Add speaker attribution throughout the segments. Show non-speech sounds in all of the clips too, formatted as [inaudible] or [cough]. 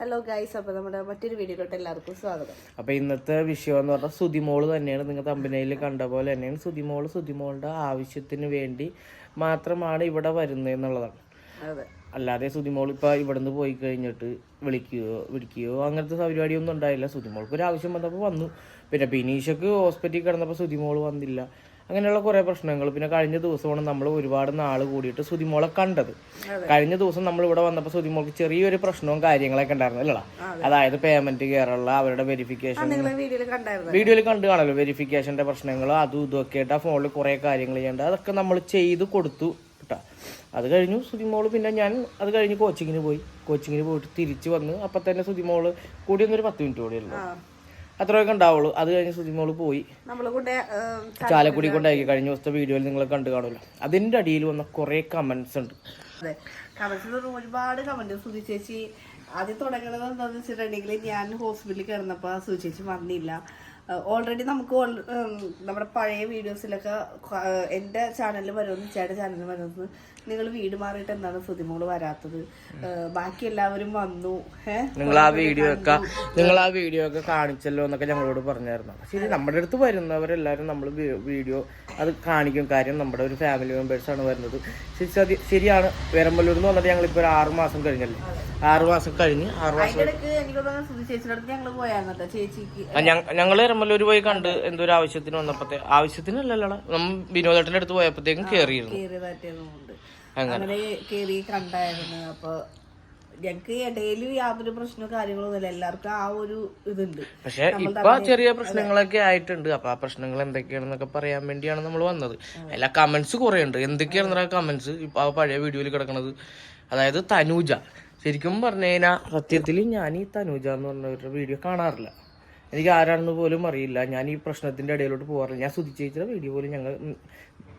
Speaker 1: Hello guys അപ്പോൾ നമ്മുടെ മറ്റൊരു വീഡിയോയിലോട്ട് എല്ലാവർക്കും സ്വാഗതം.
Speaker 2: അപ്പൊ ഇന്നത്തെ വിഷയം എന്ന് പറഞ്ഞാൽ സുതിമോൾ തന്നെയാണ് നിങ്ങൾ തമ്പനയിൽ കണ്ട പോലെ തന്നെയാണ്. സുതിമോൾ സുതിമോളുടെ ആവശ്യത്തിന് വേണ്ടി മാത്രമാണ് ഇവിടെ വരുന്നത് എന്നുള്ളതാണ്.
Speaker 1: അതെ.
Speaker 2: അല്ലാതെ സുതിമോൾ ഇപ്പൊ ഇവിടുന്ന് പോയി കഴിഞ്ഞിട്ട് വിളിക്കുകയോ വിളിക്കുകയോ അങ്ങനത്തെ പരിപാടിയൊന്നും ഉണ്ടായില്ല. സുതിമോൾക്ക് ഒരു ആവശ്യം വന്നപ്പോൾ വന്നു. പിന്നെ ബിനീഷക്ക് ഹോസ്പിറ്റലിൽ കിടന്നപ്പോൾ സുതിമോൾ വന്നില്ല. അങ്ങനെയുള്ള കുറേ പ്രശ്നങ്ങൾ. പിന്നെ കഴിഞ്ഞ ദിവസമാണ് നമ്മൾ ഒരുപാട് നാൾ കൂടിയിട്ട് സുതിമോളെ കണ്ടത്. കഴിഞ്ഞ ദിവസം നമ്മൾ ഇവിടെ വന്നപ്പോൾ സുതിമോൾക്ക് ചെറിയൊരു പ്രശ്നവും കാര്യങ്ങളൊക്കെ ഉണ്ടായിരുന്നു അല്ലടാ അതായത് പേയ്മെന്റ് കയറുള്ള അവരുടെ വെരിഫിക്കേഷൻ
Speaker 1: വീഡിയോയിൽ
Speaker 2: കണ്ടു കാണല്ലോ വെരിഫിക്കേഷന്റെ പ്രശ്നങ്ങൾ അതും ഇതൊക്കെ ആയിട്ട് ആ ഫോണിൽ കുറെ കാര്യങ്ങൾ ചെയ്യേണ്ട. അതൊക്കെ നമ്മൾ ചെയ്ത് കൊടുത്തു കേട്ടോ അത് കഴിഞ്ഞു സുതിമോൾ പിന്നെ ഞാൻ അത് കഴിഞ്ഞ് കോച്ചിങ്ങിന് പോയി. കോച്ചിങ്ങിന് പോയിട്ട് തിരിച്ചു വന്ന് അപ്പം തന്നെ സുതിമോൾ കൂടി ഒന്നൊരു പത്ത് മിനിറ്റ് കൂടി ഉള്ളു. അത്രയൊക്കെ ഉണ്ടാവുള്ളൂ. അത് കഴിഞ്ഞ് സുതിമോൾ പോയി. ചാലക്കുടി കൊണ്ടായി കഴിഞ്ഞ ദിവസത്തെ വീഡിയോയിൽ നിങ്ങൾ കണ്ടു കാണുമല്ലോ. അതിന്റെ അടിയിൽ വന്ന കുറേ കമന്റ്സ് ഉണ്ട്.
Speaker 1: ഒരുപാട് കമന്റ് സുധി ചേച്ചി ആദ്യം തുടങ്ങണത് എന്താണെന്ന് വെച്ചിട്ടുണ്ടെങ്കിൽ ഞാൻ ഹോസ്പിറ്റലിൽ കിടന്നപ്പോൾ സുധി ചേച്ചി വന്നില്ല ഓൾറെഡി നമുക്ക് നമ്മുടെ പഴയ വീഡിയോസിലൊക്കെ എന്റെ എന്റെ ചാനലിൽ വരുമെന്ന് ചേട്ടന്റെ ചാനലിൽ വരുമെന്ന് നിങ്ങൾ വീട് മാറിയിട്ട് എന്താണ് സുതിമോൾ വരാത്തത്? ബാക്കി എല്ലാവരും വന്നു.
Speaker 2: നിങ്ങൾ ആ വീഡിയോ ഒക്കെ നിങ്ങൾ ആ വീഡിയോ ഒക്കെ കാണിച്ചല്ലോ എന്നൊക്കെ ഞങ്ങളോട് പറഞ്ഞായിരുന്നു. ശരി നമ്മുടെ അടുത്ത് വരുന്നവരെല്ലാവരും നമ്മൾ വീഡിയോ അത് കാണിക്കും. കാര്യം നമ്മുടെ ഒരു ഫാമിലി മെമ്പേഴ്സ് ആണ് വരുന്നത്. ശരി ശരിയാണ്. വേരമ്പല്ലൂർ എന്ന് വന്നിട്ട് ഞങ്ങളിപ്പോൾ ഒരു ആറ് മാസം കഴിഞ്ഞല്ലേ? ആറ് മാസം കഴിഞ്ഞ് ആറ് മാസം
Speaker 1: ഞങ്ങൾ
Speaker 2: എരമ്പല്ലൂർ പോയി കണ്ട് എന്തോ ഒരു ആവശ്യത്തിന് വന്നപ്പോഴത്തെ ആവശ്യത്തിനല്ലല്ലോ നമ്മൾ വിനോദേട്ടന്റെ അടുത്ത് പോയപ്പോഴത്തേക്കും കയറിയിരുന്നു
Speaker 1: കേറിയതായിട്ടുണ്ട് അങ്ങനെ. കേറി കണ്ടായിരുന്നു. അപ്പൊ ഞങ്ങക്ക് ഇടയിൽ യാതൊരു പ്രശ്നവും കാര്യങ്ങളൊന്നുമില്ല എല്ലാവർക്കും ആ ഒരു ഇതുണ്ട്.
Speaker 2: പക്ഷെ ഇപ്പൊ ചെറിയ പ്രശ്നങ്ങളൊക്കെ ആയിട്ടുണ്ട്. അപ്പൊ ആ പ്രശ്നങ്ങൾ എന്തൊക്കെയാണെന്നൊക്കെ പറയാൻ വേണ്ടിയാണ് നമ്മൾ വന്നത്. അല്ല കമന്റ്സ് കുറെ ഉണ്ട് എന്തൊക്കെയാണ് കമന്റ്സ് ഇപ്പൊ ആ പഴയ വീഡിയോയിൽ കിടക്കുന്നത് അതായത് തനൂജ. ശരിക്കും പറഞ്ഞു കഴിഞ്ഞാൽ സത്യത്തിൽ ഞാൻ ഈ തനൂജ എന്ന് പറഞ്ഞ വീഡിയോ കാണാറില്ല. എനിക്ക് ആരാണെന്ന് പോലും അറിയില്ല. ഞാൻ ഈ പ്രശ്നത്തിന്റെ ഇടയിലോട്ട് പോകാറില്ല. ഞാൻ സുധിച്ചേച്ചിയുടെ വീഡിയോ പോലും ഞങ്ങൾ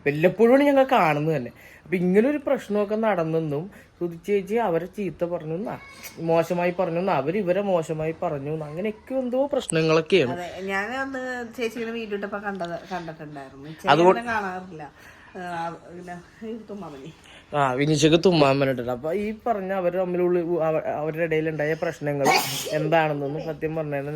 Speaker 2: വല്ലപ്പോഴും ഞങ്ങൾ കാണുന്നത് തന്നെ. അപ്പൊ ഇങ്ങനെ ഒരു പ്രശ്നമൊക്കെ നടന്നെന്നും സുധിച്ചേച്ചി അവരെ ചീത്ത പറഞ്ഞു എന്നാ മോശമായി പറഞ്ഞു അവർ ഇവരെ മോശമായി പറഞ്ഞു അങ്ങനെയൊക്കെ എന്തോ പ്രശ്നങ്ങളൊക്കെയാണ്.
Speaker 1: ഞാൻ അന്ന് ചേച്ചിയുടെ വീഡിയോ ഇട്ടപ്പോ കണ്ടത് കണ്ടിട്ടുണ്ടായിരുന്നു. ചേച്ചിനെ കാണാറില്ല. ആ,
Speaker 2: വിനീഷക്ക് തുമ്മാൻ പറഞ്ഞിട്ടുണ്ട്. അപ്പൊ ഈ പറഞ്ഞ അവർ തമ്മിലുള്ള അവരുടെ അവരുടെ ഇടയിലുണ്ടായ പ്രശ്നങ്ങൾ എന്താണെന്നൊന്നും സത്യം പറഞ്ഞാൽ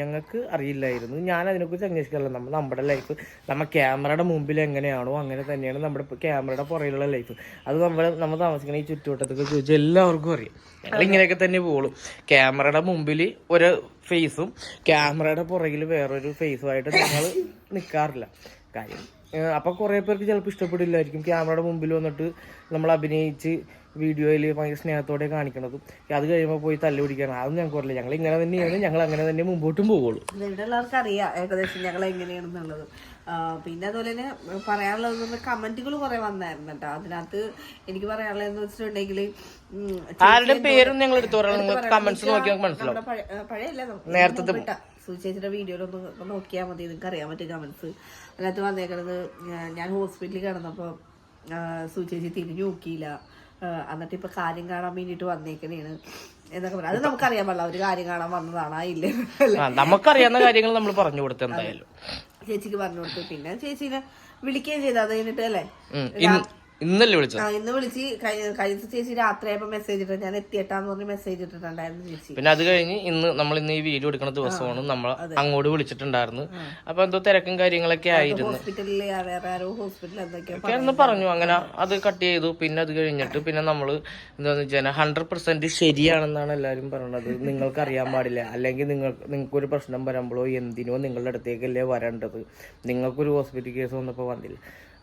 Speaker 2: ഞങ്ങൾക്ക് അറിയില്ലായിരുന്നു. ഞാൻ അതിനെക്കുറിച്ച് അന്വേഷിക്കാറില്ല. നമ്മൾ നമ്മുടെ ലൈഫ് നമ്മ ക്യാമറയുടെ മുമ്പിൽ എങ്ങനെയാണോ അങ്ങനെ തന്നെയാണ് നമ്മുടെ ക്യാമറയുടെ പുറകിലുള്ള ലൈഫ് അത് നമ്മൾ നമ്മൾ താമസിക്കുന്ന ഈ ചുറ്റുവട്ടത്തൊക്കെ ചോദിച്ചാൽ എല്ലാവർക്കും അറിയാം. ഞങ്ങൾ ഇങ്ങനെയൊക്കെ തന്നെ പോകുള്ളൂ ക്യാമറയുടെ മുമ്പിൽ ഒരു ഫേസും ക്യാമറയുടെ പുറകിൽ വേറൊരു ഫേസുമായിട്ട് നിങ്ങൾ നിൽക്കാറില്ല കാര്യം ഏഹ് കുറേ പേർക്ക് ചിലപ്പോൾ ഇഷ്ടപ്പെടില്ലായിരിക്കും. ക്യാമറയുടെ മുമ്പിൽ വന്നിട്ട് നമ്മൾ അഭിനയിച്ച് വീഡിയോയിൽ ഭയങ്കര സ്നേഹത്തോടെ കാണിക്കണതും. അത് കഴിയുമ്പോൾ പോയി തല്ലു പിടിക്കണം. അതൊന്നും ഞങ്ങൾക്ക് അറിയില്ല ഞങ്ങൾ ഇങ്ങനെ തന്നെയാണ്. ഞങ്ങൾ അങ്ങനെ തന്നെ മുമ്പോട്ടും പോകുള്ളൂ
Speaker 1: എല്ലാവർക്കും അറിയാം ഏകദേശം ഞങ്ങൾ എങ്ങനെയാണെന്നുള്ളത്. പിന്നെ അതുപോലെ തന്നെ പറയാനുള്ളത് കമന്റുകൾ കുറെ വന്നായിരുന്നു കേട്ടോ. അതിനകത്ത് എനിക്ക് പറയാനുള്ളതെന്ന് വെച്ചിട്ടുണ്ടെങ്കിൽ
Speaker 2: ആരുടെ പേരും ഞങ്ങൾ എടുത്തു പറയണം. നിങ്ങൾ കമന്റ്സ് നോക്കി മനസ്സിലാവും.
Speaker 1: പഴയല്ല
Speaker 2: നേരത്തെ
Speaker 1: മുമ്പിട്ട സുചേച്ചിയുടെ വീഡിയോയിലൊന്ന് നോക്കിയാൽ മതി. നിങ്ങൾക്ക് അറിയാൻ പറ്റും കമന്റ്സ് അതിനകത്ത് വന്നേക്കണത് ഞാൻ- ഹോസ്പിറ്റലിൽ കിടന്നപ്പോൾ സുചേച്ചി തിരിഞ്ഞു നോക്കിയില്ല. എന്നിട്ട് ഇപ്പൊ കാര്യം കാണാൻ വേണ്ടിട്ട് വന്നേക്കണേണ് എന്നൊക്കെ പറയാം അത് നമുക്കറിയാൻ പാടില്ല. ഒരു കാര്യം കാണാൻ വന്നതാണോ ഇല്ലേ
Speaker 2: നമുക്കറിയാവുന്ന കാര്യങ്ങൾ നമ്മൾ പറഞ്ഞു കൊടുത്തു എന്തായാലും.
Speaker 1: ചേച്ചിക്ക് പറഞ്ഞു കൊടുത്തു. പിന്നെ ചേച്ചിനെ വിളിക്കുകയും ചെയ്തു. അത് കഴിഞ്ഞിട്ട് അല്ലേ?
Speaker 2: ഇന്നല്ലേ വിളിച്ചത്
Speaker 1: ആ ഇന്ന് വിളിച്ച് കഴി- കഴിഞ്ഞ ചേച്ചി രാത്രിയായപ്പോ മെസ്സേജ് ഇട്ടു ഞാൻ എത്തിയിട്ടാന്ന് പറഞ്ഞ് മെസ്സേജ് ഇട്ടിട്ടുണ്ടായിരുന്നു ചേച്ചി.
Speaker 2: പിന്നെ അത് കഴിഞ്ഞ് ഇന്ന് നമ്മൾ ഇന്ന് ഈ വീഡിയോ എടുക്കുന്ന ദിവസമാണ് നമ്മൾ അങ്ങോട്ട് വിളിച്ചിട്ടുണ്ടായിരുന്നു. അപ്പൊ എന്തോ തിരക്കും കാര്യങ്ങളൊക്കെ ആയിരുന്നു.
Speaker 1: ഹോസ്പിറ്റലിൽ വേറെ ആരോ ഹോസ്പിറ്റലിൽ എന്തൊക്കെയോ
Speaker 2: എന്ന് പറഞ്ഞു. അങ്ങനെ അത് കട്ട് ചെയ്തു. പിന്നെ അത് കഴിഞ്ഞിട്ട് പിന്നെ നമ്മൾ എന്താന്ന് വെച്ചാൽ ഹൺഡ്രഡ് പെർസെന്റ് ശരിയാണെന്നാണ് എല്ലാരും പറയണത് നിങ്ങൾക്ക് അറിയാൻ പാടില്ല. അല്ലെങ്കിൽ നിങ്ങൾ നിങ്ങൾക്കൊരു പ്രശ്നം വരുമ്പോഴോ എന്തിനോ നിങ്ങളുടെ അടുത്തേക്കല്ലേ വരേണ്ടത്. നിങ്ങൾക്കൊരു ഹോസ്പിറ്റൽ കേസ് വന്നപ്പോൾ വന്നില്ല.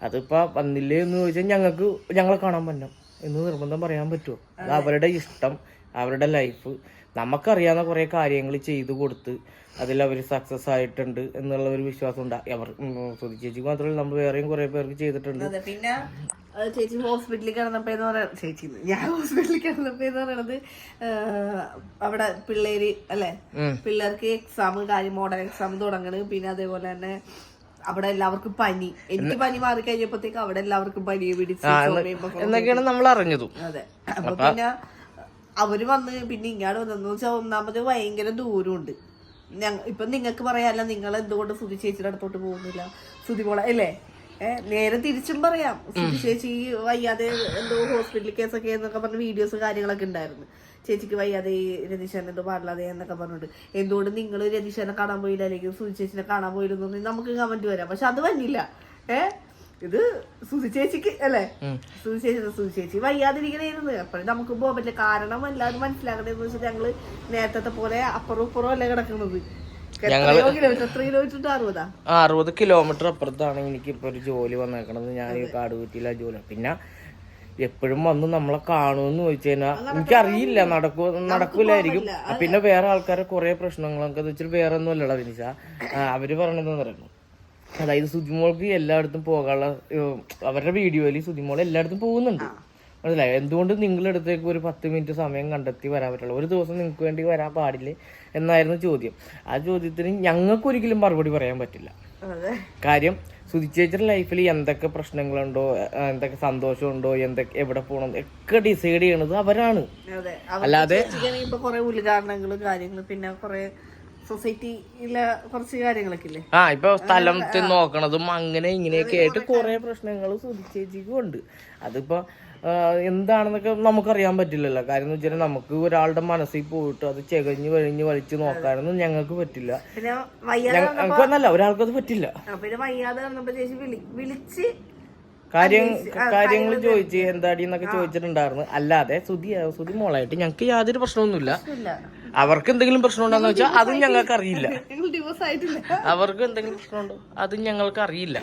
Speaker 2: അതിപ്പോൾ വന്നില്ലേ എന്ന് ചോദിച്ചാൽ ഞങ്ങൾക്ക് ഞങ്ങളെ കാണാൻ പറ്റും എന്ന് നിർബന്ധം പറയാൻ പറ്റുമോ അത് അവരുടെ ഇഷ്ടം അവരുടെ ലൈഫ്. നമുക്കറിയാവുന്ന കുറേ കാര്യങ്ങൾ ചെയ്തു കൊടുത്ത് അതിൽ അവർ സക്സസ് ആയിട്ടുണ്ട് എന്നുള്ള ഒരു വിശ്വാസം ഉണ്ട്. അവർ സുധി ചേച്ചിക്ക് മാത്രമല്ല നമ്മൾ വേറെയും കുറേ പേർക്ക് ചെയ്തിട്ടുണ്ട്.
Speaker 1: പിന്നെ ചേച്ചി ഹോസ്പിറ്റലിൽ കിടന്നപ്പോ എന്ന് ചേച്ചി ഞാൻ ഹോസ്പിറ്റലിൽ കിടന്നപ്പോ എന്ന് പറയുന്നത് അവിടെ പിള്ളേര് അല്ലെ? പിള്ളേർക്ക് എക്സാം കാര്യം മോഡൽ എക്സാം തുടങ്ങണ്. പിന്നെ അതേപോലെ തന്നെ അവിടെ എല്ലാവർക്കും പനി. എനിക്ക് പനി മാറി കഴിഞ്ഞപ്പോഴത്തേക്ക് അവിടെ എല്ലാവർക്കും പനി പിടിച്ച്.
Speaker 2: എന്നൊക്കെയാണ് നമ്മൾ അറിഞ്ഞതും.
Speaker 1: അതെ. അപ്പൊ പിന്നെ അവർ വന്ന് പിന്നെ ഇങ്ങാട് വന്നെന്ന് വെച്ചാൽ ഒന്നാമത് ഭയങ്കര ദൂരമുണ്ട്. ഇപ്പൊ നിങ്ങൾക്ക് പറയാല്ല നിങ്ങൾ എന്തുകൊണ്ട് സുതി ചേച്ചിയുടെ അടുത്തോട്ട് പോകുന്നില്ല? സുതി പോള അല്ലേ നേരെ തിരിച്ചും പറയാം. ചേച്ചി വയ്യാതെ എന്തോ ഹോസ്പിറ്റൽ കേസൊക്കെ എന്നൊക്കെ പറഞ്ഞ വീഡിയോസ് കാര്യങ്ങളൊക്കെ ഉണ്ടായിരുന്നു. ചേച്ചിക്ക് വയ്യാതെ ഈ രതീശനെ എന്തോ പാടില്ലാതെ എന്നൊക്കെ പറഞ്ഞിട്ട്. എന്തുകൊണ്ട് നിങ്ങൾ രതീശനെ കാണാൻ പോയില്ല? അല്ലെങ്കിൽ സുധി ചേച്ചിനെ കാണാൻ പോയിരുന്നു നമുക്ക് കമന്റ് വരാം. പക്ഷെ അത് വന്നില്ല. ഏ ഇത് സുധി ചേച്ചിക്ക് അല്ലേ? സുധി ചേച്ചി സുധി ചേച്ചി വയ്യാതിരിക്കണേരുന്നു അപ്പോഴും നമുക്ക് പോകാൻ പറ്റില്ല. കാരണം എല്ലാവരും മനസ്സിലാക്കണേന്ന് വെച്ചാൽ ഞങ്ങൾ നേരത്തെ പോലെ അപ്പുറം ഇപ്പുറം അല്ല കിടക്കുന്നത് കിലോമീറ്റർ
Speaker 2: ആ, അറുപത് കിലോമീറ്റർ അപ്പുറത്താണ് എനിക്ക് ഇപ്പൊ ഒരു ജോലി വന്നേക്കണത്. ഞാൻ ഈ കാട് കുറ്റിയില്ല ജോലി. പിന്നെ എപ്പോഴും വന്ന് നമ്മളെ കാണുമെന്ന് ചോദിച്ചു കഴിഞ്ഞാൽ എനിക്കറിയില്ല. നടക്കൂ നടക്കൂലായിരിക്കും. പിന്നെ വേറെ ആൾക്കാരെ കുറെ പ്രശ്നങ്ങളൊക്കെ വെച്ചാൽ വേറെ ഒന്നും അല്ലടാ വിനിച്ച അവർ പറഞ്ഞതെന്ന് പറയുന്നു. അതായത് സുജിമോൾക്ക് എല്ലായിടത്തും പോകാനുള്ള അവരുടെ വീഡിയോയിൽ സുജിമോൾ എല്ലായിടത്തും പോകുന്നുണ്ട്. മനസ്സിലായോ? എന്തുകൊണ്ട് നിങ്ങളുടെ അടുത്തേക്ക് ഒരു പത്ത് മിനിറ്റ് സമയം കണ്ടെത്തി വരാൻ പറ്റുള്ളൂ? ഒരു ദിവസം നിങ്ങൾക്ക് വേണ്ടി വരാൻ പാടില്ലേ എന്നായിരുന്നു ചോദ്യം. ആ ചോദ്യത്തിന് ഞങ്ങൾക്ക് ഒരിക്കലും മറുപടി പറയാൻ പറ്റില്ല. കാര്യം സുതിച്ചേച്ചിയുടെ ലൈഫിൽ എന്തൊക്കെ പ്രശ്നങ്ങളുണ്ടോ എന്തൊക്കെ സന്തോഷമുണ്ടോ എന്തൊക്കെ എവിടെ പോകണം ഒക്കെ ഡിസൈഡ് ചെയ്യണത് അവരാണ്. അല്ലാതെ
Speaker 1: ചേച്ചിക്കാണെങ്കിൽ ഇപ്പൊ ഉദ്ഘാടനങ്ങളും കാര്യങ്ങളും പിന്നെ കൊറേ സൊസൈറ്റിയിലെ കുറച്ച് കാര്യങ്ങളൊക്കെ ഇല്ലേ?
Speaker 2: ആ ഇപ്പൊ സ്ഥലത്ത് നോക്കണതും അങ്ങനെ ഇങ്ങനെയൊക്കെ ആയിട്ട് കുറെ പ്രശ്നങ്ങൾ സുതിച്ചേച്ചിക്കും ഉണ്ട്. അതിപ്പോ എന്താണെന്നൊക്കെ നമുക്കറിയാൻ പറ്റില്ലല്ലോ. കാര്യം എന്ന് വെച്ചാൽ നമുക്ക് ഒരാളുടെ മനസ്സിൽ പോയിട്ട് അത് ചെകഞ്ഞ് വഴിഞ്ഞ് വലിച്ചു നോക്കാനൊന്നും ഞങ്ങൾക്ക് പറ്റില്ല. ഞങ്ങൾക്ക് എന്നല്ല ഒരാൾക്കും അത് പറ്റില്ല. കാര്യം കാര്യങ്ങൾ ചോദിച്ച് എന്താടി എന്നൊക്കെ ചോദിച്ചിട്ടുണ്ടായിരുന്നു. അല്ലാതെ സുധി സുധി മോളായിട്ട് ഞങ്ങൾക്ക് യാതൊരു പ്രശ്നമൊന്നുമില്ല.
Speaker 1: ഇല്ല
Speaker 2: അവർക്ക് എന്തെങ്കിലും പ്രശ്നം ഉണ്ടോന്ന് വെച്ചാൽ അതും ഞങ്ങൾക്ക് അറിയില്ല അവർക്ക് എന്തെങ്കിലും പ്രശ്നമുണ്ടോ? അത് ഞങ്ങൾക്ക് അറിയില്ല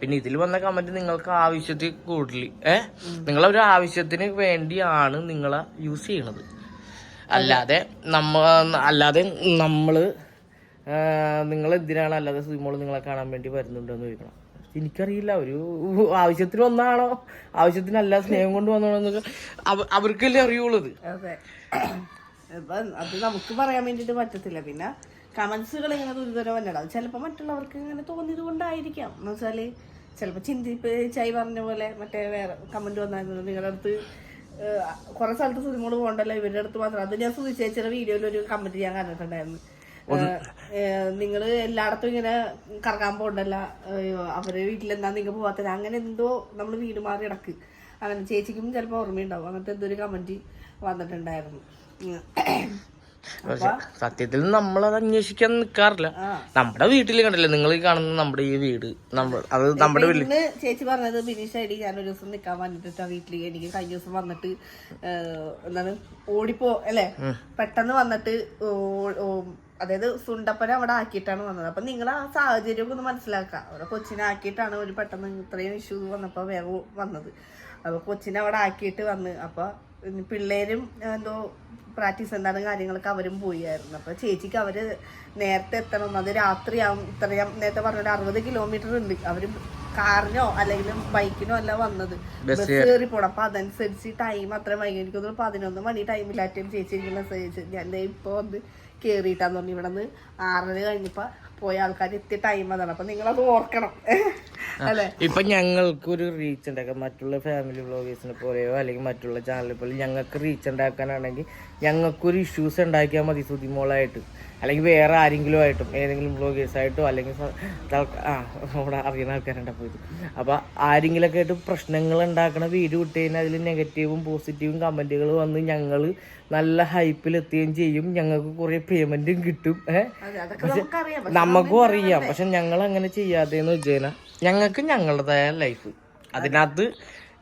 Speaker 2: പിന്നെ ഇതിൽ വന്ന കമന്റ് നിങ്ങൾക്ക് ആവശ്യത്തിൽ കൂടുതൽ ഏഹ് നിങ്ങളെ ഒരു ആവശ്യത്തിന് വേണ്ടിയാണ് നിങ്ങളെ യൂസ് ചെയ്യണത്. അല്ലാതെ നമ്മ അല്ലാതെ നമ്മൾ നിങ്ങൾ എന്തിനാണ് അല്ലാതെ സുമോൾ നിങ്ങളെ കാണാൻ വേണ്ടി വരുന്നുണ്ടെന്ന് ചോദിക്കണം. എനിക്കറിയില്ല. ഒരു ആവശ്യത്തിന് വന്നാണോ? ആവശ്യത്തിനല്ല സ്നേഹം കൊണ്ട് വന്നാണോ അവർക്കല്ലേ അറിയുള്ളത്
Speaker 1: അതെ നമുക്ക് പറയാൻ വേണ്ടിട്ട് പറ്റത്തില്ല. പിന്നെ കമന്റ്സുകൾ ഇങ്ങനെ ദുരിതരം വന്നിടാം ചിലപ്പോ മറ്റുള്ളവർക്ക് ഇങ്ങനെ തോന്നിയത് കൊണ്ടായിരിക്കാം എന്ന് വെച്ചാൽ ചിലപ്പോ ചിന്തിപ്പ് ചായി പറഞ്ഞ പോലെ മറ്റേ വേറെ കമന്റ് വന്നായിരുന്നു. നിങ്ങളുടെ അടുത്ത് കുറേ സ്ഥലത്ത് സുതിമോൾ പോകണ്ടല്ലോ ഇവരുടെ അടുത്ത് മാത്രം. അത് ഞാൻ സുതിച്ചേച്ചിയുടെ വീഡിയോയിൽ ഒരു കമന്റ് ഞാൻ കണ്ടിട്ടുണ്ടായിരുന്നു. നിങ്ങൾ എല്ലായിടത്തും ഇങ്ങനെ കറങ്ങാൻ പോകണ്ടല്ല. അവരെ വീട്ടിലെന്താ നിങ്ങൾ പോവാത്തത്? അങ്ങനെ എന്തോ നമ്മൾ വീട് മാറി ഇടയ്ക്ക് അങ്ങനെ ചേച്ചിക്കും ചിലപ്പോൾ ഓർമ്മയുണ്ടാവും. അങ്ങനത്തെ എന്തോ ഒരു കമന്റ് വന്നിട്ടുണ്ടായിരുന്നു.
Speaker 2: പക്ഷെ സത്യത്തിൽ നമ്മളത് അന്വേഷിക്കാൻ നിൽക്കാറില്ല നമ്മുടെ വീട്ടിൽ കണ്ടില്ലേ നിങ്ങൾ കാണുന്ന നമ്മുടെ ഈ വീട് അത് നമ്മുടെ വീട്ടിൽ
Speaker 1: ചേച്ചി പറഞ്ഞത് ബിനീഷ് ഐഡി ഞാൻ ഒരു ദിവസം നിക്കാൻ വന്നിട്ട് വീട്ടിൽ. എനിക്ക് കഴിഞ്ഞ ദിവസം വന്നിട്ട് എന്താണ് ഓടിപ്പോ അല്ലെ? പെട്ടെന്ന് വന്നിട്ട് അതായത് സുണ്ടപ്പന അവിടെ ആക്കിയിട്ടാണ് വന്നത്. അപ്പൊ നിങ്ങൾ ആ സാഹചര്യം ഒന്ന് മനസ്സിലാക്കുക അവിടെ കൊച്ചിനെ ആക്കിയിട്ടാണ് ഒരു പെട്ടെന്ന് ഇത്രയും ഇഷ്യൂ വന്നപ്പോ വേഗം വന്നത്. അപ്പൊ കൊച്ചിനെ അവിടെ ആക്കിയിട്ട് വന്ന് അപ്പൊ ഇനി പിള്ളേരും എന്തോ പ്രാക്ടീസ് എന്താണ് കാര്യങ്ങളൊക്കെ അവരും പോയായിരുന്നു. അപ്പൊ ചേച്ചിക്ക് അവർ നേരത്തെ എത്തണം. അത് രാത്രിയാവും. ഇത്രയും നേരത്തെ പറഞ്ഞ അറുപത് കിലോമീറ്റർ ഉണ്ട്. അവർ കാറിനോ അല്ലെങ്കിൽ ബൈക്കിനോ അല്ല വന്നത്. ബസ് കയറി പോണം. അപ്പൊ അതനുസരിച്ച് ടൈം അത്ര വൈകി. എനിക്ക് തോന്നുന്നു പതിനൊന്ന് മണി ടൈമിലാറ്റും ചേച്ചി എനിക്ക് മെസ്സേജ് ഞാൻ ഇപ്പൊ വന്ന് കേറിയിട്ടാന്ന് പറഞ്ഞു. ഇവിടെ നിന്ന് ആറര കഴിഞ്ഞപ്പോ പോയ ആൾക്കാർ എത്തിയ ടൈം അതാണ്. അപ്പൊ നിങ്ങളത് ഓർക്കണം. അല്ലെ?
Speaker 2: ഇപ്പൊ ഞങ്ങൾക്ക് ഒരു റീച്ച് ഉണ്ടാക്കാം. മറ്റുള്ള ഫാമിലി ബ്ലോഗേഴ്സിനെ പോലെയോ അല്ലെങ്കിൽ മറ്റുള്ള ചാനലിനെ പോലെ ഞങ്ങൾക്ക് റീച്ച് ഉണ്ടാക്കാനാണെങ്കിൽ ഞങ്ങൾക്കൊരു ഇഷ്യൂസ് ഉണ്ടാക്കിയാൽ മതി സുതിമോളായിട്ട്. അല്ലെങ്കിൽ വേറെ ആരെങ്കിലും ആയിട്ടും ഏതെങ്കിലും ബ്ലോഗേഴ്സ് ആയിട്ടോ അല്ലെങ്കിൽ ആ അവിടെ അറിയുന്ന ആൾക്കാരുണ്ടാ പോയത് അപ്പോൾ ആരെങ്കിലൊക്കെ ആയിട്ട് പ്രശ്നങ്ങൾ ഉണ്ടാക്കണ വീഡിയോ ഇട്ട് കഴിഞ്ഞാൽ അതിൽ നെഗറ്റീവും പോസിറ്റീവും കമന്റുകൾ വന്ന് ഞങ്ങൾ നല്ല ഹൈപ്പിലെത്തുകയും ചെയ്യും. ഞങ്ങൾക്ക് കുറേ പേയ്മെന്റും കിട്ടും. നമുക്കും അറിയാം. പക്ഷെ ഞങ്ങൾ അങ്ങനെ ചെയ്യാതെന്ന് വെച്ച് കഴിഞ്ഞാൽ ഞങ്ങൾക്ക് ഞങ്ങളുടേതായ ലൈഫ് അതിനകത്ത്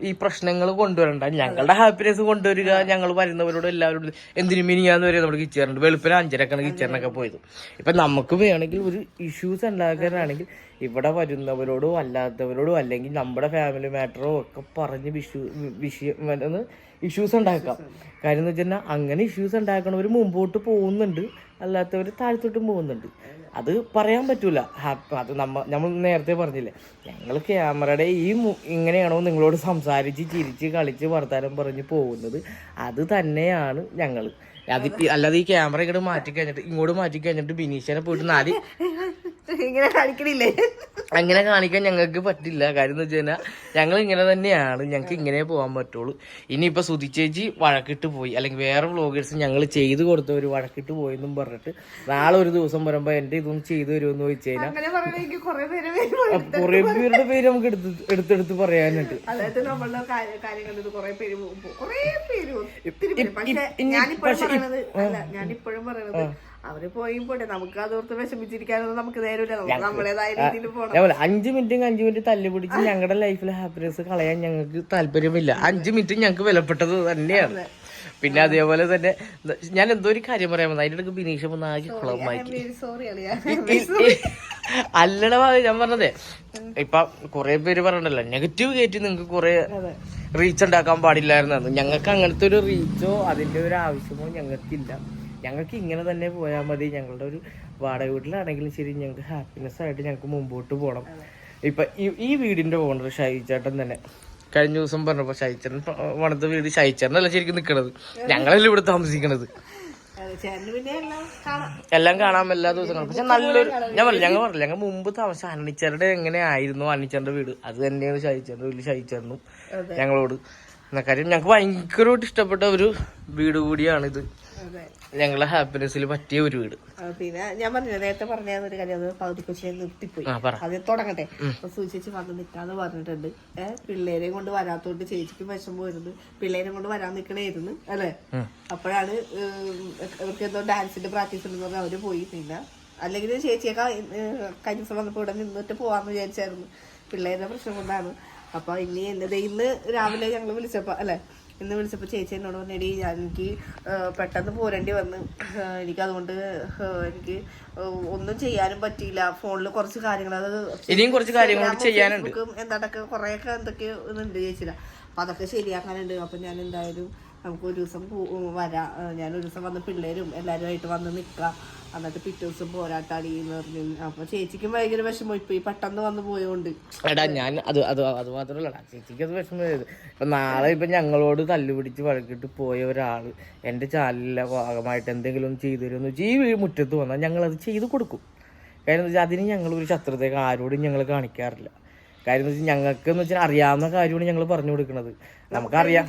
Speaker 2: ഈ പ്രശ്നങ്ങൾ കൊണ്ടുവരണ്ട. ഞങ്ങളുടെ ഹാപ്പിനെസ് കൊണ്ടുവരിക ഞങ്ങൾ വരുന്നവരോട് എല്ലാവരോടും എന്തിനു മിനിയാന്ന് വരെ നമ്മൾ കിച്ചറുണ്ട് വെളുപ്പിന് അഞ്ചരക്കാണ് കിച്ചറിനൊക്കെ പോയത്. ഇപ്പൊ നമുക്ക് വേണമെങ്കിൽ ഒരു ഇഷ്യൂസ് ഉണ്ടാക്കാനാണെങ്കിൽ ഇവിടെ വരുന്നവരോടോ അല്ലാത്തവരോടോ അല്ലെങ്കിൽ നമ്മുടെ ഫാമിലി മാറ്ററോ ഒക്കെ പറഞ്ഞ് വിഷു വിഷയം ഇഷ്യൂസ് ഉണ്ടാക്കാം. കാര്യം എന്ന് വെച്ചാൽ അങ്ങനെ ഇഷ്യൂസ് ഉണ്ടാക്കണവർ മുമ്പോട്ട് പോകുന്നുണ്ട്. അല്ലാത്തവർ താഴത്തോട്ടും പോകുന്നുണ്ട്. അത് പറയാൻ പറ്റൂല. അത് നമ്മ നമ്മൾ നേരത്തെ പറഞ്ഞില്ലേ? ഞങ്ങൾ ക്യാമറയുടെ ഈ ഇങ്ങനെയാണോ നിങ്ങളോട് സംസാരിച്ച് ചിരിച്ച് കളിച്ച് വർത്താനം പറഞ്ഞ് പോകുന്നത്? അത് തന്നെയാണ് ഞങ്ങൾ അത് അല്ലാതെ ഈ ക്യാമറ ഇങ്ങോട്ട് മാറ്റി കഴിഞ്ഞിട്ട് ഇങ്ങോട്ട് മാറ്റി കഴിഞ്ഞിട്ട് ബിനീഷനെ പോയിട്ട് നാല്
Speaker 1: ഇങ്ങനെ കാണിക്കണില്ലേ?
Speaker 2: അങ്ങനെ കാണിക്കാൻ ഞങ്ങൾക്ക് പറ്റില്ല. കാര്യം എന്ന് വെച്ച് കഴിഞ്ഞാൽ ഞങ്ങൾ ഇങ്ങനെ തന്നെയാണ്. ഞങ്ങൾക്ക് ഇങ്ങനെ പോകാൻ പറ്റുള്ളൂ. ഇനിയിപ്പോ സുധി ചേച്ചി വഴക്കിട്ട് പോയി. അല്ലെങ്കിൽ വേറെ വ്ളോഗേഴ്സ് ഞങ്ങൾ ചെയ്തു കൊടുത്ത ഒരു വഴക്കിട്ട് പോയെന്നും പറഞ്ഞിട്ട് നാളെ ഒരു ദിവസം വരുമ്പോ എന്റെ ഇതൊന്നും ചെയ്തു തരുമെന്ന് ചോദിച്ചു കഴിഞ്ഞാൽ
Speaker 1: കുറെ
Speaker 2: പേരുടെ പേര് നമുക്ക് എടുത്ത് എടുത്തെടുത്ത് പറയാനുണ്ട്.
Speaker 1: പക്ഷെ പറയണത് അല്ല ഞാനിപ്പോഴും പറയണത് അവർ പോയി പോട്ടെ നമുക്ക് അതോർത്ത് വിഷമിച്ചിരിക്കാനൊന്നും നമുക്ക് നേരമില്ല. നമുക്ക് നമ്മളേതായ രീതിയിൽ പോകണം
Speaker 2: ഞാൻ അഞ്ച് മിനിറ്റും അഞ്ചു മിനിറ്റ് തല്ലി പിടിച്ച് ഞങ്ങളുടെ ലൈഫിലെ ഹാപ്പിനെസ് കളയാൻ ഞങ്ങൾക്ക് താല്പര്യമില്ല. അഞ്ചു മിനിറ്റ് ഞങ്ങൾക്ക് വിലപ്പെട്ടത് തന്നെയാണ്. പിന്നെ അതേപോലെ തന്നെ ഞാൻ എന്തോ ഒരു കാര്യം പറയാൻ വന്നു അതിന്റെ ഇടയ്ക്ക് ബിനീഷ് വന്ന് ആകെ കുളമാക്കി അല്ലട ഞാൻ പറഞ്ഞതേ ഇപ്പൊ കുറെ പേര് പറഞ്ഞല്ലോ നെഗറ്റീവ് കയറ്റി നിങ്ങൾക്ക് കുറെ റീച്ച് ഉണ്ടാക്കാൻ പാടില്ലായിരുന്നു. ഞങ്ങൾക്ക് അങ്ങനത്തെ ഒരു റീച്ചോ അതിന്റെ ഒരു ആവശ്യമോ ഞങ്ങൾക്കില്ല. ഞങ്ങൾക്ക് ഇങ്ങനെ തന്നെ പോയാൽ മതി. ഞങ്ങളുടെ ഒരു വാടക വീട്ടിലാണെങ്കിലും ശരി ഞങ്ങൾക്ക് ഹാപ്പിനെസ് ആയിട്ട് ഞങ്ങൾക്ക് മുമ്പോട്ട് പോകണം ഇപ്പൊ ഈ വീടിന്റെ ഓണർ ഷൈചേട്ടൻ തന്നെ. കഴിഞ്ഞ ദിവസം പറഞ്ഞപ്പോ ഷൈച്ചേട്ടൻ പണത്തെ വീട് ഷൈച്ചേട്ടനല്ല ശരിക്കും നിക്കണത്. ഞങ്ങളല്ലേ ഇവിടെ താമസിക്കണത്.
Speaker 1: എല്ലാം കാണാം.
Speaker 2: എല്ലാം കാണാൻ എല്ലാ ദിവസങ്ങളും. പക്ഷെ നല്ലൊരു ഞാൻ പറഞ്ഞു ഞങ്ങൾ പറഞ്ഞില്ല ഞങ്ങൾ മുമ്പ് താമസിച്ച അണിച്ചറുടെ എങ്ങനെ ആയിരുന്നു അണ്ണിച്ചറിന്റെ വീട്? അത് തന്നെയാണ് ഷഹിച്ചറിന്റെ വീട്ടിൽ ഷഹിച്ചറിനും ഞങ്ങളോട്. എന്ന കാര്യം ഞങ്ങൾക്ക് ഭയങ്കരമായിട്ട് ഇഷ്ടപ്പെട്ട ഒരു വീട് കൂടിയാണിത്. ഞങ്ങളെ ഹാപ്പിനെസ്സിൽ പറ്റിയ ഒരു വീട്.
Speaker 1: പിന്നെ ഞാൻ പറഞ്ഞു നേരത്തെ പറഞ്ഞ ഒരു കാര്യം പകുതി കൊച്ചിനെ നിർത്തിപ്പോയി. അത് തുടങ്ങട്ടെ. സൂചിച്ച് വന്ന് നിൽക്കാന്ന് പറഞ്ഞിട്ടുണ്ട്. ഏഹ് പിള്ളേരെയും കൊണ്ട് വരാത്തോണ്ട് ചേച്ചിക്ക് വിഷം പോയിരുന്നു. പിള്ളേരെയും കൊണ്ട് വരാൻ നിക്കണേരുന്നു അല്ലെ? അപ്പോഴാണ് അവർക്ക് ഇവർക്ക് എന്തോ ഡാൻസിന്റെ പ്രാക്ടീസ് ഉണ്ടെന്ന് പറഞ്ഞാൽ അവർ പോയി പിന്നെ. അല്ലെങ്കിൽ ചേച്ചിയൊക്കെ കഴിഞ്ഞ ദിവസം വന്നപ്പോ ഇവിടെ നിന്നിട്ട് പോവാന്ന് വിചാരിച്ചായിരുന്നു. പിള്ളേരുടെ പ്രശ്നം കൊണ്ടാണ്. അപ്പൊ ഇനി എന്നത് ഇന്ന് രാവിലെ ഞങ്ങൾ വിളിച്ചപ്പോ അല്ലെ? ഇന്ന് വിളിച്ചപ്പോൾ ചേച്ചി എന്നോട് പറഞ്ഞെടി ഞാൻ എനിക്ക് പെട്ടെന്ന് പോരേണ്ടി വന്ന്. എനിക്ക് അതുകൊണ്ട് എനിക്ക് ഒന്നും ചെയ്യാനും പറ്റിയില്ല. ഫോണിൽ കുറച്ച് കാര്യങ്ങൾ അത്
Speaker 2: ഇനിയും കുറച്ച് കാര്യങ്ങൾ ചെയ്യാനുണ്ട്.
Speaker 1: എന്താണ്ടൊക്കെ കുറെയൊക്കെ എന്തൊക്കെയോ ഇതുണ്ട് ചേച്ചിയില്ല അപ്പൊ അതൊക്കെ ശരിയാക്കാനുണ്ട്. അപ്പൊ ഞാൻ എന്തായാലും നമുക്ക് ഒരു ദിവസം വരാം ഞാൻ ഒരു ദിവസം വന്ന് പിള്ളേരും എല്ലാവരുമായിട്ട് വന്ന് നിൽക്കാം എന്നിട്ട് പിറ്റേ ദിവസം പോരാട്ടാടി എന്ന് പറഞ്ഞു. അപ്പൊ ചേച്ചിക്കും ഭയങ്കര വിഷമം. ഇപ്പൊ ഈ പെട്ടെന്ന് വന്ന് പോയോണ്ട്.
Speaker 2: എടാ ഞാൻ അത് അത് അത് മാത്രമല്ല ചേച്ചിക്ക് അത് വിഷമം ഇപ്പൊ നാളെ ഇപ്പൊ ഞങ്ങളോട് തല്ലുപിടിച്ച് വഴക്കിട്ട് പോയ ഒരാൾ എന്റെ ചാലിലെ ഭാഗമായിട്ട് എന്തെങ്കിലും ചെയ്തു തരുമെന്ന് വെച്ചാൽ ഈ മുറ്റത്ത് വന്നാൽ ഞങ്ങൾ അത് ചെയ്തു കൊടുക്കും. കാര്യം എന്താ വെച്ചാൽ അതിന് ഞങ്ങൾ ഒരു ശത്രുതയൊക്കെ ആരോടും ഞങ്ങൾ കാണിക്കാറില്ല. കാര്യം എന്ന് വെച്ചാൽ ഞങ്ങൾക്ക് എന്ന് വെച്ചാൽ അറിയാവുന്ന കാര്യമാണ് ഞങ്ങൾ പറഞ്ഞു കൊടുക്കുന്നത് നമുക്കറിയാം.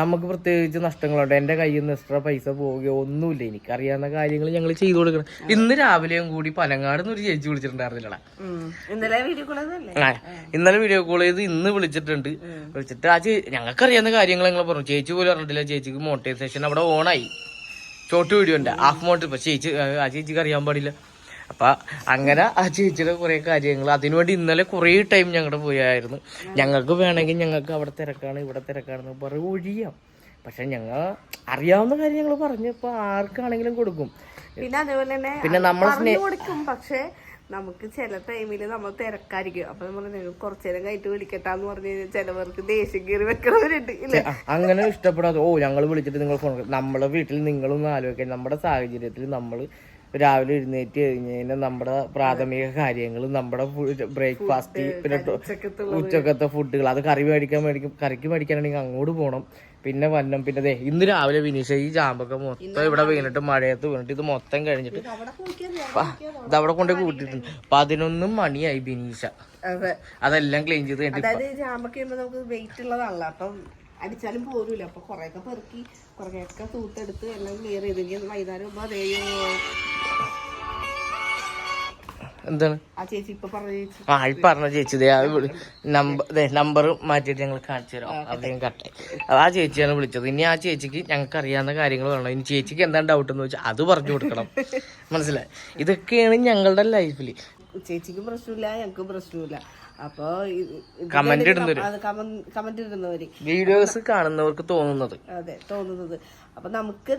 Speaker 2: നമുക്ക് പ്രത്യേകിച്ച് നഷ്ടങ്ങളുണ്ട്. എന്റെ കയ്യിൽ നിന്ന് എക്സ്ട്രാ പൈസ പോവുകയോ ഒന്നുമില്ല. എനിക്കറിയാവുന്ന കാര്യങ്ങൾ ഞങ്ങൾ ചെയ്തു കൊടുക്കണം. ഇന്ന് രാവിലെയും കൂടി പനങ്ങാട് ഒരു ചേച്ചി
Speaker 1: വിളിച്ചിട്ടുണ്ടായിരുന്നില്ല. ഇന്നലെ വീഡിയോ കോൾ
Speaker 2: ഇന്നലെ വീഡിയോ കോൾ ചെയ്ത് ഇന്ന് വിളിച്ചിട്ടുണ്ട്. വിളിച്ചിട്ട് ആ ചേച്ചി ഞങ്ങൾക്ക് അറിയാവുന്ന കാര്യങ്ങൾ ഞങ്ങൾ പറഞ്ഞു. ചേച്ചി പോലും അറിഞ്ഞിട്ടില്ല. ചേച്ചിക്ക് മോട്ടിവേഷൻ അവിടെ ഓണായി. ഷോർട്ട് വീഡിയോ ഉണ്ട്. ഹാഫ് മോട്ട് ഇപ്പൊ ചേച്ചി ആ ചേച്ചിക്ക് അറിയാൻ പാടില്ല. അപ്പൊ അങ്ങനെ ആ ചേച്ചിയുടെ കുറെ കാര്യങ്ങൾ അതിനുവേണ്ടി ഇന്നലെ കുറേ ടൈം ഞങ്ങളുടെ പോയായിരുന്നു. ഞങ്ങൾക്ക് വേണമെങ്കിൽ ഞങ്ങൾക്ക് അവിടെ തിരക്കാണ് ഇവിടെ തിരക്കാണെന്ന് പറയും ഒഴിയാം. പക്ഷെ ഞങ്ങൾ അറിയാവുന്ന കാര്യം ഞങ്ങൾ പറഞ്ഞപ്പോൾ ആർക്കാണെങ്കിലും കൊടുക്കും.
Speaker 1: പിന്നെ അതുപോലെ തന്നെ
Speaker 2: പിന്നെ നമ്മൾ
Speaker 1: പക്ഷെ നമുക്ക് ചില ടൈമിൽ നമ്മൾ തിരക്കായിരിക്കും. അപ്പൊ നമ്മൾ കുറച്ചു നേരം കഴിഞ്ഞിട്ട് വിളിക്കട്ടാന്ന് പറഞ്ഞു കഴിഞ്ഞാൽ ചിലവർക്ക് ദേഷ്യം കയറി വെക്കണവരുണ്ട് ഇല്ലേ?
Speaker 2: അങ്ങനെ ഇഷ്ടപ്പെടാതെ ഓ ഞങ്ങൾ വിളിച്ചിട്ട് നിങ്ങൾ ഫോൺ നമ്മളെ വീട്ടിൽ നിങ്ങളൊന്ന് ആലോചിക്കാൻ നമ്മുടെ സാഹചര്യത്തിൽ നമ്മൾ രാവിലെ എഴുന്നേറ്റ് കഴിഞ്ഞ് കഴിഞ്ഞാൽ നമ്മുടെ പ്രാഥമിക കാര്യങ്ങൾ നമ്മുടെ ബ്രേക്ക്ഫാസ്റ്റ് പിന്നെ ഉച്ചക്കത്തെ ഫുഡുകൾ അത് കറി മേടിക്കാൻ മേടിക്കും കറിക്ക് മേടിക്കാനാണെങ്കിൽ അങ്ങോട്ട് പോകണം പിന്നെ വന്നം പിന്നെ ദേ ഇന്ന് രാവിലെ വിനീഷ ഈ ജാമ്പൊക്കെ മൊത്തം ഇവിടെ വീണിട്ട് മഴയത്ത് വീണിട്ട് ഇത് മൊത്തം കഴിഞ്ഞിട്ട്
Speaker 1: അവിടെ
Speaker 2: കൊണ്ട് കൂട്ടിയിട്ടുണ്ട്. പതിനൊന്ന് മണിയായി ബിനീഷ
Speaker 1: അതെ.
Speaker 2: അതെല്ലാം ക്ലീൻ ചെയ്ത് കഴിഞ്ഞിട്ട്
Speaker 1: ജാമ്പൊക്കെ നമുക്ക് വെയിറ്റ് ഉള്ളതാണല്ലോ അപ്പം അടിച്ചാലും പോരൂല. അപ്പൊ കുറെയൊക്കെ പെറുക്കി കുറെയൊക്കെ തൂത്തെടുത്ത് എല്ലാം ക്ലിയർ ചെയ്തെങ്കിൽ വൈകുന്നേരം അതേ
Speaker 2: എന്താണ്?
Speaker 1: ആ ചേച്ചി ഇപ്പൊ പറഞ്ഞ ചേച്ചി.
Speaker 2: നമ്പർ നമ്പർ മാറ്റിയിട്ട് ഞങ്ങൾ കാണിച്ചു തരാം. അദ്ദേഹം കട്ടെ ആ ചേച്ചിയാണ് വിളിച്ചത്. ഇനി ആ ചേച്ചിക്ക് ഞങ്ങൾക്ക് അറിയാവുന്ന കാര്യങ്ങൾ വേണം. ഇനി ചേച്ചിക്ക് എന്താണ് ഡൗട്ട് എന്ന് വെച്ചാൽ അത് പറഞ്ഞു കൊടുക്കണം. [laughs] മനസ്സിലായി? ഇതൊക്കെയാണ് ഞങ്ങളുടെ ലൈഫിൽ
Speaker 1: ചേച്ചിക്ക് പ്രശ്നമില്ല ഞങ്ങൾക്ക് പ്രശ്നമില്ല. അപ്പൊ
Speaker 2: കമന്റ് ഇടുന്നവര്.
Speaker 1: കമന്റ് ഇടുന്നവര്.
Speaker 2: വീഡിയോസ് കാണുന്നവർക്ക് തോന്നുന്നത്.
Speaker 1: അതെ തോന്നുന്നത്. അപ്പൊ നമുക്ക്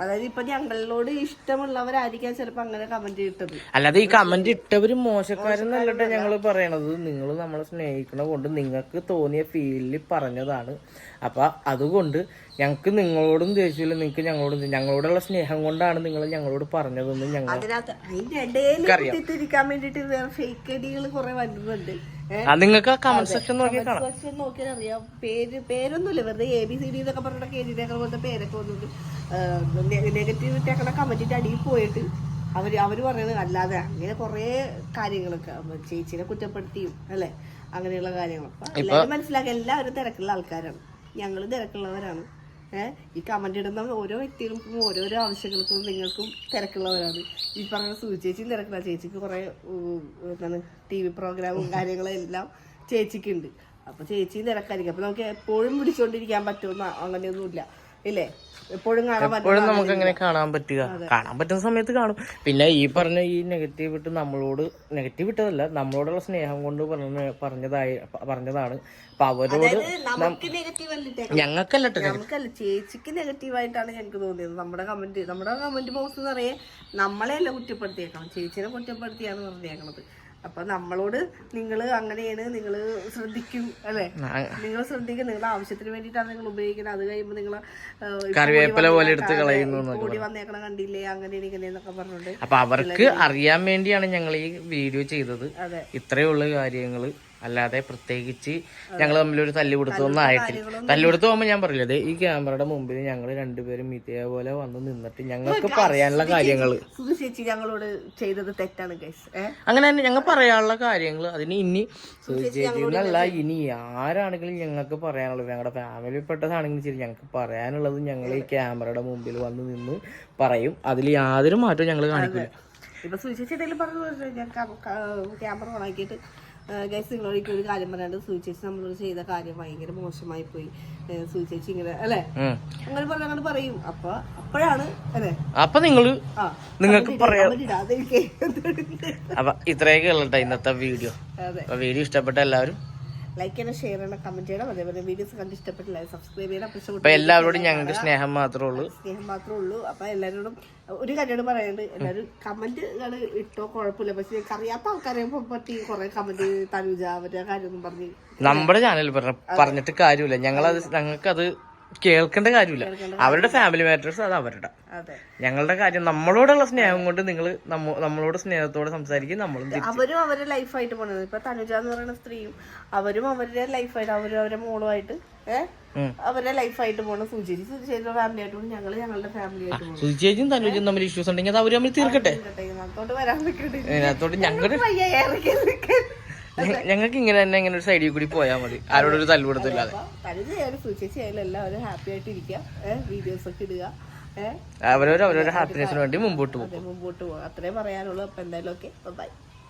Speaker 1: അതായത് ഇപ്പൊ ഞങ്ങളോട് ഇഷ്ടമുള്ളവരായിരിക്കാം ചിലപ്പോ അങ്ങനെ കമന്റ് ഇട്ടത്
Speaker 2: അല്ലാതെ ഈ കമന്റ് ഇട്ടവര് മോശക്കാരെന്നല്ലട്ടെ ഞങ്ങൾ പറയണത്. നിങ്ങൾ നമ്മളെ സ്നേഹിക്കണ കൊണ്ട് നിങ്ങൾക്ക് തോന്നിയ ഫീലിൽ പറഞ്ഞതാണ്. അപ്പൊ അതുകൊണ്ട് ഞങ്ങൾക്ക് നിങ്ങളോടും ദേഷ്യമില്ല നിങ്ങൾക്ക് ഞങ്ങളോടും ഞങ്ങളോടുള്ള സ്നേഹം കൊണ്ടാണ് നിങ്ങൾ ഞങ്ങളോട് പറഞ്ഞതെന്ന് ഞങ്ങൾ
Speaker 1: അതിനകത്ത് അതിന്റെ ഇടയിൽ വേറെ ഫേക്ക് അടികൾ കുറെ വരുന്നുണ്ട്
Speaker 2: നിങ്ങൾക്ക് കമന്റ് സെക്ഷൻ നോക്കി കാണാം.
Speaker 1: സെക്ഷൻ നോക്കിയാൽ അറിയാം. പേര് പേരൊന്നുമില്ല. വെറുതെ എ ബി സി ഡി എന്നൊക്കെ പറഞ്ഞിട്ട് എഴുതിയേക്കണ പോലത്തെ പേരൊക്കെ വന്നിട്ട് നെഗറ്റീവ് ഇട്ടേക്കണ കമന്റിന്റെ അടിയിൽ പോയിട്ട് അവർ അവർ പറയുന്നത് അല്ലാതെ അങ്ങനെ കുറേ കാര്യങ്ങളൊക്കെ ചേച്ചിനെ കുറ്റപ്പെടുത്തിയും അല്ലെ? അങ്ങനെയുള്ള കാര്യങ്ങളൊക്കെ. എല്ലാവരും മനസ്സിലാക്കുക എല്ലാവരും തിരക്കുള്ള ആൾക്കാരാണ്. ഞങ്ങൾ തിരക്കുള്ളവരാണ്. ഈ കമന്റ് ഇടുന്ന ഓരോ വ്യക്തികൾക്കും ഓരോരോ ആവശ്യങ്ങൾക്കും നിങ്ങൾക്കും തിരക്കുള്ളവരാണ്. ഈ പറഞ്ഞ സൂചേച്ചിയും തിരക്കില്ല ചേച്ചിക്ക് കുറേ എന്താണ് ടി വി പ്രോഗ്രാമും കാര്യങ്ങളും എല്ലാം ചേച്ചിക്കുണ്ട്. അപ്പോൾ ചേച്ചിയും തിരക്കായിരിക്കും. അപ്പോൾ നമുക്ക് എപ്പോഴും പിടിച്ചുകൊണ്ടിരിക്കാൻ പറ്റുമെന്ന് അങ്ങനെയൊന്നുമില്ല. ഇല്ലേ? എപ്പോഴും
Speaker 2: നമുക്ക് അങ്ങനെ കാണാൻ പറ്റുക. കാണാൻ പറ്റുന്ന സമയത്ത് കാണും. പിന്നെ ഈ പറഞ്ഞ ഈ നെഗറ്റീവ് ഇട്ട് നമ്മളോട് നെഗറ്റീവ് ഇട്ടതല്ല നമ്മളോടുള്ള സ്നേഹം കൊണ്ട് പറഞ്ഞ പറഞ്ഞതായി പറഞ്ഞതാണ്. അപ്പൊ അവരോട് ഞങ്ങൾക്കല്ല.
Speaker 1: നമുക്കല്ല ചേച്ചിക്ക് നെഗറ്റീവ് ആയിട്ടാണ് ഞങ്ങൾക്ക് തോന്നിയത്. നമ്മുടെ കമന്റ് നമ്മുടെ കമന്റ് ബോക്സ് നിറയെ നമ്മളെയല്ല കുറ്റപ്പെടുത്തിയേക്കണം ചേച്ചിനെ കുറ്റപ്പെടുത്തിയാണ് പറഞ്ഞേക്കണത്. അപ്പൊ നമ്മളോട് നിങ്ങൾ അങ്ങനെയാണ് നിങ്ങൾ ശ്രദ്ധിക്കും അല്ലെ? നിങ്ങൾ ശ്രദ്ധിക്കും നിങ്ങൾ ആവശ്യത്തിന് വേണ്ടിയിട്ടാണ് നിങ്ങൾ ഉപയോഗിക്കുന്നത്. അത് കഴിയുമ്പോൾ നിങ്ങൾ
Speaker 2: കറിവേപ്പില പോലെ എടുത്ത് കളയുന്നു
Speaker 1: കൂടി വന്നേക്കണ കണ്ടില്ലേ അങ്ങനെ ഇങ്ങനെയെന്നൊക്കെ പറഞ്ഞോണ്ട്
Speaker 2: അപ്പൊ അവർക്ക് അറിയാൻ വേണ്ടിയാണ് ഞങ്ങൾ ഈ വീഡിയോ ചെയ്തത്.
Speaker 1: അതെ.
Speaker 2: ഇത്രയുള്ള കാര്യങ്ങൾ. അല്ലാതെ പ്രത്യേകിച്ച് ഞങ്ങൾ തമ്മിലൊരു തല്ലി കൊടുത്തൊന്നും ആയിട്ടില്ല. തല്ലി കൊടുത്ത് പോകുമ്പോൾ ഞാൻ പറയില്ല. അതെ ഈ ക്യാമറയുടെ മുമ്പിൽ ഞങ്ങൾ രണ്ടുപേരും ഇതേപോലെ വന്ന് നിന്നിട്ട് ഞങ്ങൾക്ക് പറയാനുള്ള കാര്യങ്ങൾ
Speaker 1: ചേച്ചി ഞങ്ങളോട് ചെയ്തത് തെറ്റാണ്
Speaker 2: അങ്ങനെ തന്നെ ഞങ്ങൾ പറയാനുള്ള കാര്യങ്ങൾ അതിന് ഇനി ചേച്ചിന്നല്ല ഇനി ആരാണെങ്കിലും ഞങ്ങൾക്ക് പറയാനുള്ളത് ഞങ്ങളുടെ ഫാമിലിപ്പെട്ടതാണെങ്കിലും ശരി ഞങ്ങൾക്ക് പറയാനുള്ളത് ഞങ്ങൾ ഈ ക്യാമറയുടെ മുമ്പിൽ വന്ന് നിന്ന് പറയും. അതിൽ യാതൊരു മാറ്റവും ഞങ്ങൾ കാണിക്കില്ല
Speaker 1: ഇപ്പൊ സുചേച്ചി എന്തെങ്കിലും പറഞ്ഞു ഞാൻ ക്യാമറ ഓണാക്കിയിട്ട് ഗൈസ് നിങ്ങളോടേക്ക് ഒരു കാര്യം പറയാണ്ട് സൂചിച്ചേച്ചി നമ്മളോട് ചെയ്ത കാര്യം ഭയങ്കര മോശമായി പോയി. സൂചിച്ചേച്ചി ഇങ്ങനെ അല്ലെ. അങ്ങനെ പറഞ്ഞ അങ്ങനെ പറയും. അപ്പൊ അപ്പോഴാണ് അല്ലെ?
Speaker 2: അപ്പൊ
Speaker 1: നിങ്ങൾ
Speaker 2: നിങ്ങൾക്ക് പറയാം. അപ്പൊ ഇത്രയൊക്കെ ഉള്ളട്ടെ ഇന്നത്തെ വീഡിയോ.
Speaker 1: അതെ.
Speaker 2: വീഡിയോ ഇഷ്ടപ്പെട്ട എല്ലാവരും
Speaker 1: ലൈക്ക് ചെയ്യണം ഷെയർ ചെയ്യണം കമന്റ് ചെയ്യണം. അതേപോലെ വീഡിയോസ് കണ്ട് ഇഷ്ടപ്പെട്ടില്ല സബ്സ്ക്രൈബ് ചെയ്യണം.
Speaker 2: അപ്പൊ
Speaker 1: അപ്പൊ
Speaker 2: എല്ലാവരോടും ഞങ്ങൾക്ക് സ്നേഹം മാത്രമേ ഉള്ളൂ.
Speaker 1: സ്നേഹം മാത്രമേ ഉള്ളൂ. അപ്പൊ എല്ലാവരോടും ഒരു കാര്യമാണ് പറയാനുണ്ട് എല്ലാവരും കമന്റ് ഇട്ടോ കുഴപ്പമില്ല. പക്ഷെ ഞങ്ങൾക്ക് അറിയാത്ത ആൾക്കാരെ പറ്റി കുറെ കമന്റ് തനുജ അവരുടെ കാര്യം പറഞ്ഞ്
Speaker 2: നമ്മുടെ ചാനൽ പറഞ്ഞിട്ട് കാര്യമില്ല. ഞങ്ങളത് ഞങ്ങൾക്കത് കേൾക്കേണ്ട കാര്യമില്ല. അവരുടെ ഫാമിലി മാറ്റേഴ്സ് അത് അവരുടെ. ഞങ്ങളുടെ കാര്യം നമ്മളോടുള്ള സ്നേഹം കൊണ്ട് നിങ്ങൾ നമ്മളോട് സ്നേഹത്തോടെ സംസാരിക്കും നമ്മളും
Speaker 1: അവരും അവരുടെ ലൈഫായിട്ട് പോണത്. ഇപ്പൊ തനുജ എന്ന് പറയുന്ന സ്ത്രീയും അവരും അവരുടെ ലൈഫായിട്ട് അവരും അവരുടെ മോളുമായിട്ട് അവരുടെ ലൈഫായിട്ട് പോണ. സുചേരി സുചേരിയുടെ ഫാമിലി ആയിട്ട് ഞങ്ങൾ ഞങ്ങൾ ഞങ്ങളുടെ ഫാമിലി ആയിട്ട്
Speaker 2: സുചേരിയും തനുജും തമ്മിൽ ഇഷ്യൂസ് ഉണ്ടെങ്കിൽ അത് അവർ തമ്മിൽ തീർക്കട്ടെ?
Speaker 1: അതോട്ട് വരാൻ നിൽക്കട്ടെ.
Speaker 2: ഞങ്ങളുടെ ഞങ്ങൾക്ക് ഇങ്ങനെ തന്നെ ഇങ്ങനെ ഒരു സൈഡിൽ കൂടി പോയാൽ മതി. ആരോടൊരു തല്ലുകൊടുത്തില്ലാതെ
Speaker 1: തനുജയായാലും സുചേച്ചി ആയാലും എല്ലാവരും ഹാപ്പി ആയിട്ട് ഇരിക്കുക വീഡിയോസ് ഒക്കെ ഇടുക.
Speaker 2: ഹാപ്പിനെസ്സിന് വേണ്ടി മുമ്പോട്ട് പോകും
Speaker 1: മുമ്പോട്ട് പോകും അത്രേ പറയാനുള്ളൂ. അപ്പൊ എന്തായാലും ഓക്കെ ബൈ